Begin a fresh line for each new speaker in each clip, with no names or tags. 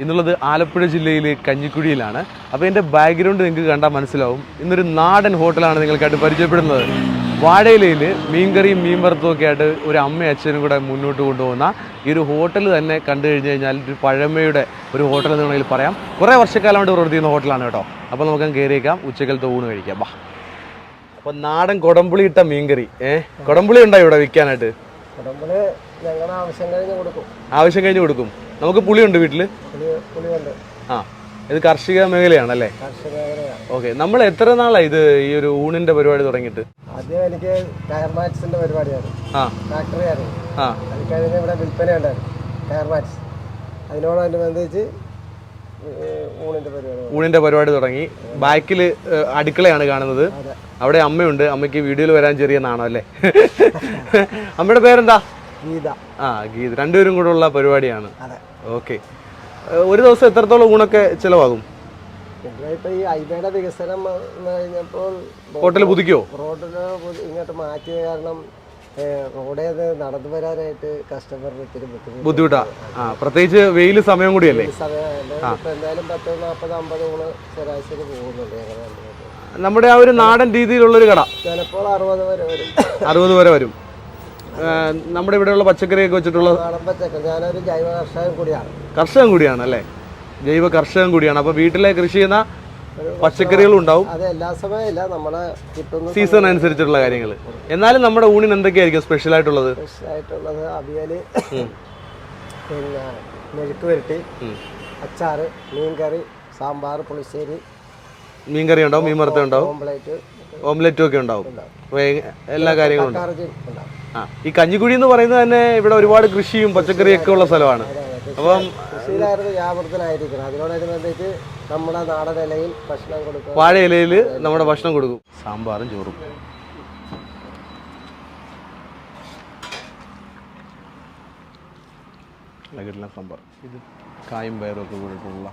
ഇന്നുള്ളത് ആലപ്പുഴ ജില്ലയിലെ കഞ്ഞിക്കുഴിയിലാണ്. അപ്പോൾ എന്റെ ബാക്ക്ഗ്രൗണ്ട് നിങ്ങൾക്ക് കണ്ടാൽ മനസ്സിലാവും. ഇന്നൊരു നാടൻ ഹോട്ടലാണ് നിങ്ങൾക്കായിട്ട് പരിചയപ്പെടുന്നത്. വാഴയിലയിൽ മീൻകറിയും മീൻ വറുത്തും ഒക്കെ ആയിട്ട് ഒരു അമ്മയും അച്ഛനും കൂടെ മുന്നോട്ട് കൊണ്ടുപോകുന്ന ഈ ഒരു ഹോട്ടൽ തന്നെ കണ്ടു കഴിഞ്ഞ് കഴിഞ്ഞാൽ ഒരു പഴമയുടെ ഒരു ഹോട്ടൽ എന്ന് വേണമെങ്കിൽ പറയാം. കുറേ വർഷക്കാലമായിട്ട് പ്രവർത്തിക്കുന്ന ഹോട്ടലാണ് കേട്ടോ. അപ്പോൾ നമുക്ക് കയറിയേക്കാം ഉച്ചക്കലത്തെ ഊണ് കഴിക്കാം. വാ അപ്പോൾ നാടൻ കൊടംപുളി ഇട്ട മീൻകറി. ഏഹ് കൊടംപുളി ഉണ്ടോ ഇവിടെ വിൽക്കാനായിട്ട്?
ആവശ്യം കഴിഞ്ഞ് കൊടുക്കും.
നമുക്ക് പുളിയുണ്ട് വീട്ടിൽ
പുളിയുണ്ട്.
ആ ഇത് കാർഷിക മേഖലയാണല്ലേ? ഓക്കെ നമ്മൾ എത്ര നാളായി ഇത് ഈ ഒരു ഊണിന്റെ പരിപാടി തുടങ്ങിയിട്ട്?
ആദ്യം എനിക്ക് ടയർ മാറ്റ്സിന്റെ ഫാക്ടറി ആയിരുന്നു.
ആ.
അത് കഴിഞ്ഞ് ഇവിടെ വിൽപ്പന ഉണ്ടായിരുന്നു ടയർ മാറ്റ്സ്. അതിനോടനുബന്ധിച്ച് ഈ ഊണിന്റെ പരിപാടി
ഊണിന്റെ പരിപാടി തുടങ്ങി. ബാക്കിൽ അടുക്കളയാണ് കാണുന്നത്. അവിടെ അമ്മയുണ്ട്. അമ്മയ്ക്ക് വീഡിയോയിൽ വരാൻ ചെറിയ നാണോ അല്ലേ അമ്മയുടെ പേരെന്താ?
ഗീത.
ആ ഗീത. രണ്ടുപേരും കൂടെ ഉള്ള പരിപാടിയാണ് ഓക്കെ. ഒരു ദിവസം എത്രത്തോളം ഊണൊക്കെ ചിലവാകും?
പിന്നെ ഇപ്പൊ ഈ അയിമയുടെ വികസനം വന്നു കഴിഞ്ഞപ്പോൾ
ഹോട്ടൽ പുതുക്കിയോ?
റോഡിന് ഇങ്ങോട്ട് മാറ്റിയ കാരണം റോഡേ നടന്നു വരാനായിട്ട് കസ്റ്റമറിന് ഇത്തിരി ബുദ്ധിമുട്ട്.
ആ പ്രത്യേകിച്ച് വെയിൽ സമയം കൂടിയല്ലേ?
എന്തായാലും പത്ത് നാൽപ്പത് അമ്പത് ഊണ് ശരാശരി പോകുന്നുണ്ട്
നമ്മുടെ ആ ഒരു നാടൻ രീതിയിലുള്ള ഒരു കട.
ചിലപ്പോൾ അറുപത് വരെ വരും.
അറുപത് വരെ വരും. നമ്മുടെ ഇവിടെയുള്ള പച്ചക്കറിയൊക്കെ വെച്ചിട്ടുള്ള
ഞാനൊരു ജൈവ കർഷകൻ കൂടിയാണ്.
കർഷകൻ കൂടിയാണ് അല്ലേ? ജൈവ കർഷകൻ കൂടിയാണ്. അപ്പോൾ വീട്ടിലെ കൃഷി ചെയ്യുന്ന പച്ചക്കറികളും ഉണ്ടാവും.
അത് എല്ലാ സമയമില്ല നമ്മളെ കിട്ടുന്ന
സീസൺ അനുസരിച്ചുള്ള കാര്യങ്ങൾ എന്നാലും നമ്മുടെ ഊണിന് എന്തൊക്കെയായിരിക്കും സ്പെഷ്യൽ ആയിട്ടുള്ളത്?
സ്പെഷ്യൽ ആയിട്ടുള്ളത് അവിയൽ പിന്നെ മെഴുക്ക് വരട്ടി
ഉം.
അച്ചാറ് മീൻകറി സാമ്പാർ പുളിശ്ശേരി.
മീൻകറി ഉണ്ടാവും മീൻ വറുത്ത ഉണ്ടാവും
ഓംപ്ലേറ്റ്.
ഓംലെറ്റും ഒക്കെ ഉണ്ടാവും. എല്ലാ കാര്യങ്ങളും ഉണ്ടാവും. ഈ കഞ്ഞിക്കുഴി എന്ന് പറയുന്നത് തന്നെ ഇവിടെ ഒരുപാട് കൃഷിയും പച്ചക്കറിയൊക്കെ ഉള്ള സ്ഥലമാണ്. അപ്പം
കൃഷിയിലായിരുന്നു വ്യാപൃതനായിരിക്കണം അതിനോടനുബന്ധിച്ച് നമ്മുടെ നാടൻ ഇലയിൽ ഭക്ഷണം കൊടുക്കും.
വാഴ ഇലയിൽ നമ്മുടെ ഭക്ഷണം കൊടുക്കും. സാമ്പാറും ചോറും. നല്ല കിടിലൻ സാമ്പാർ. ഇത്. കായും പയറും ഒക്കെ കൂടിയിട്ടുള്ള.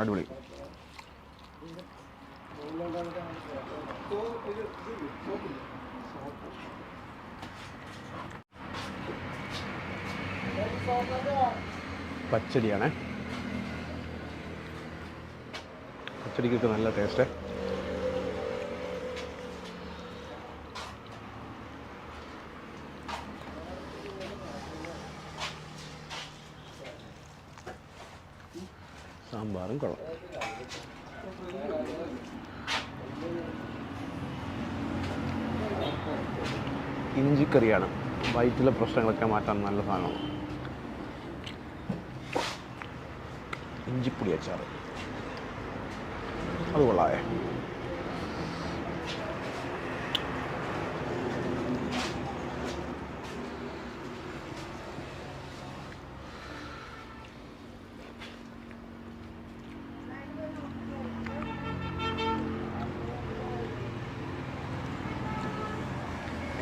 അടിപൊളി. പച്ചടിയാണേ. പച്ചടിക്കൊക്കെ നല്ല ടേസ്റ്റ് സാമ്പാറും കൊള്ളാം. ഇഞ്ചിക്കറിയാണ്. വയറ്റിലെ പ്രശ്നങ്ങളൊക്കെ മാറ്റാൻ നല്ല സാധനമാണ്. ഇഞ്ചിപ്പൊടി അച്ചാർ അത് കൊള്ളാവേ.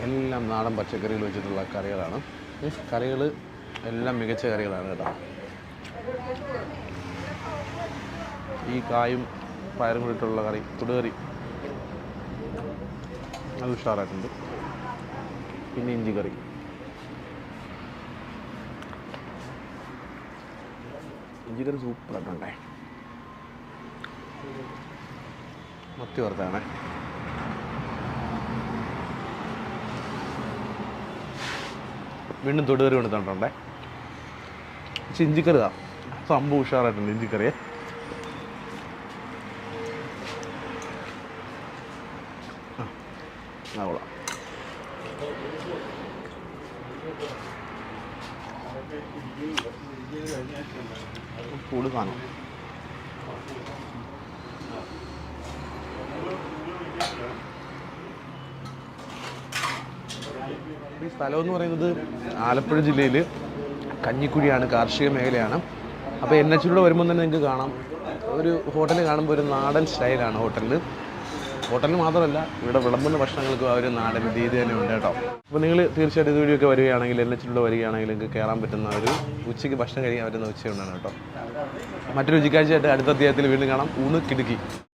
എല്ലാം നാടൻ പച്ചക്കറികൾ വെച്ചിട്ടുള്ള കറികളാണ്. കറികൾ എല്ലാം മികച്ച കറികളാണ് കേട്ടോ. ഈ കായും പയറും കൂടിയിട്ടുള്ള കറി തുടുകറി. അത് ഉഷാറായിട്ടുണ്ട് പിന്നെ ഇഞ്ചി കറി. ഇഞ്ചി കറി സൂപ്പറായിട്ടുണ്ടേ മത്തി വറുത്താണേ വീണ്ടും തൊടുകറി കൊണ്ടുതന്നിട്ടുണ്ടേ പക്ഷെ ഇഞ്ചിക്കറി ഇതാ സംഭവം ഉഷാറായിട്ടുണ്ട് ഇഞ്ചിക്കറിയെ. ആ ഈ സ്ഥലം എന്ന് പറയുന്നത് ആലപ്പുഴ ജില്ലയിൽ കഞ്ഞിക്കുഴിയാണ് കാർഷിക മേഖലയാണ്. അപ്പോൾ എൻ എച്ചിലൂടെ വരുമ്പോൾ തന്നെ നിങ്ങൾക്ക് കാണാം. ഒരു ഹോട്ടൽ കാണുമ്പോൾ ഒരു നാടൻ സ്റ്റൈലാണ് ഹോട്ടലിൽ ഹോട്ടലിൽ മാത്രമല്ല ഇവിടെ വിളമ്പുന്ന ഭക്ഷണങ്ങൾക്ക് ആ ഒരു നാടൻ രീതി തന്നെ ഉണ്ട് കേട്ടോ. അപ്പോൾ നിങ്ങൾ തീർച്ചയായിട്ടും ഇത് വഴിയൊക്കെ വരികയാണെങ്കിൽ എൻ എച്ചിലൂടെ വരികയാണെങ്കിൽ നിങ്ങൾക്ക് കയറാൻ പറ്റുന്ന ഒരു ഉച്ചയ്ക്ക് ഭക്ഷണം കഴിക്കാൻ പറ്റുന്ന ഉച്ചയുണ്ടാണ് കേട്ടോ. മറ്റൊരു ഉച്ചക്കാഴ്ചയായിട്ട് അടുത്ത അധ്യായത്തിൽ വീണ്ടും കാണാം. ഊണ് കിടുക്കി.